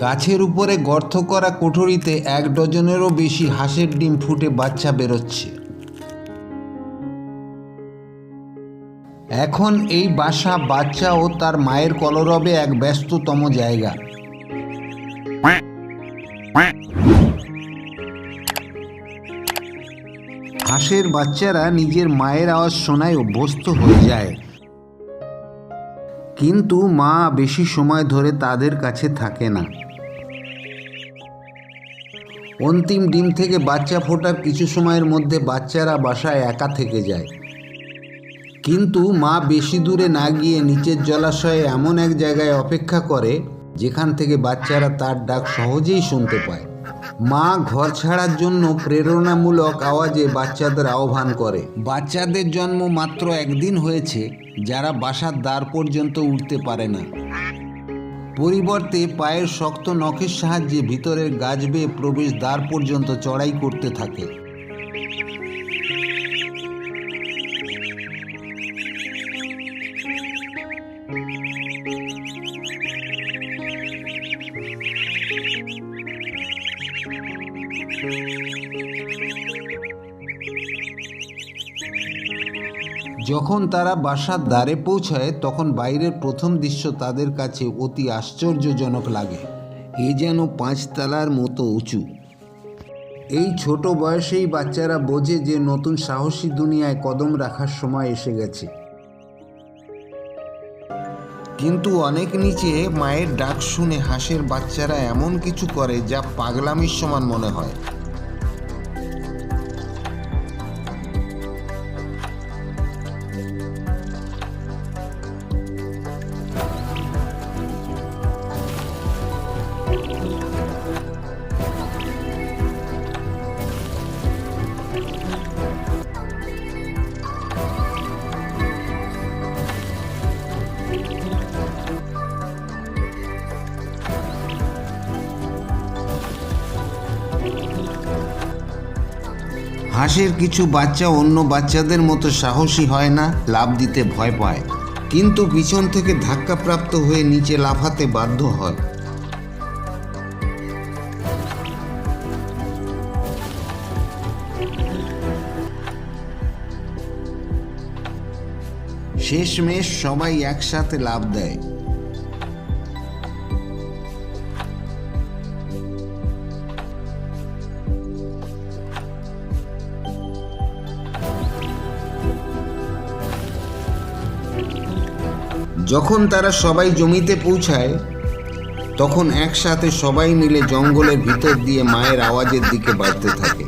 গাছের উপরে গর্ত করা কোঠরিতে এক ডজনেরও বেশি হাঁসের ডিম ফুটে বাচ্চা বেরোচ্ছে। এখন এই বাসা, বাচ্চা ও তার মায়ের কলরবে এক ব্যস্ততম জায়গা। হাঁসের বাচ্চারা নিজের মায়ের আওয়াজ শোনায় অভ্যস্ত হয়ে যায়। কিন্তু মা বেশি সময় ধরে তাদের কাছে থাকে না। অন্তিম ডিম থেকে বাচ্চা ফোটার কিছু সময়ের মধ্যে বাচ্চারা বাসায় একা থেকে যায়। কিন্তু মা বেশি দূরে না গিয়ে নিচের জলাশয়ে এমন এক জায়গায় অপেক্ষা করে, যেখান থেকে বাচ্চারা তার ডাক সহজেই শুনতে পায়। মা ঘর ছাড়ার জন্য প্রেরণামূলক আওয়াজে বাচ্চাদের আহ্বান করে। বাচ্চাদের জন্ম মাত্র একদিন হয়েছে, যারা বাসার দ্বার পর্যন্ত উঠতে পারে না। পরিবর্তে পায়ের শক্ত নখের সাহায্যে ভিতরের গাছ বেয়ে প্রবেশ দ্বার পর্যন্ত চড়াই করতে থাকে। যখন তারা বাসার দ্বারে পৌঁছায়, তখন বাইরের প্রথম দৃশ্য তাদের কাছে অতি আশ্চর্যজনক লাগে। এ যেন পাঁচতলার মতো উঁচু। এই ছোট বয়সেই বাচ্চারা বোঝে যে নতুন সাহসী দুনিয়ায় কদম রাখার সময় এসে গেছে। কিন্তু অনেক নিচে মায়ের ডাক শুনে হাঁসের বাচ্চারা এমন কিছু করে যা পাগলামির সমান মনে হয়। হাঁসের কিছু বাচ্চা অন্য বাচ্চাদের মতো সাহসী হয় না, লাভ দিতে ভয় পায়। কিন্তু পিছন থেকে ধাক্কাপ্রাপ্ত হয়ে নিচে লাফাতে বাধ্য হয়। শেষমেশ সবাই একসাথে লাভ দেয়। যখন তারা সবাই জমিতে পৌঁছায়, তখন একসাথে সবাই মিলে জঙ্গলের ভিতর দিয়ে মায়ের আওয়াজের দিকে বাড়তে থাকে।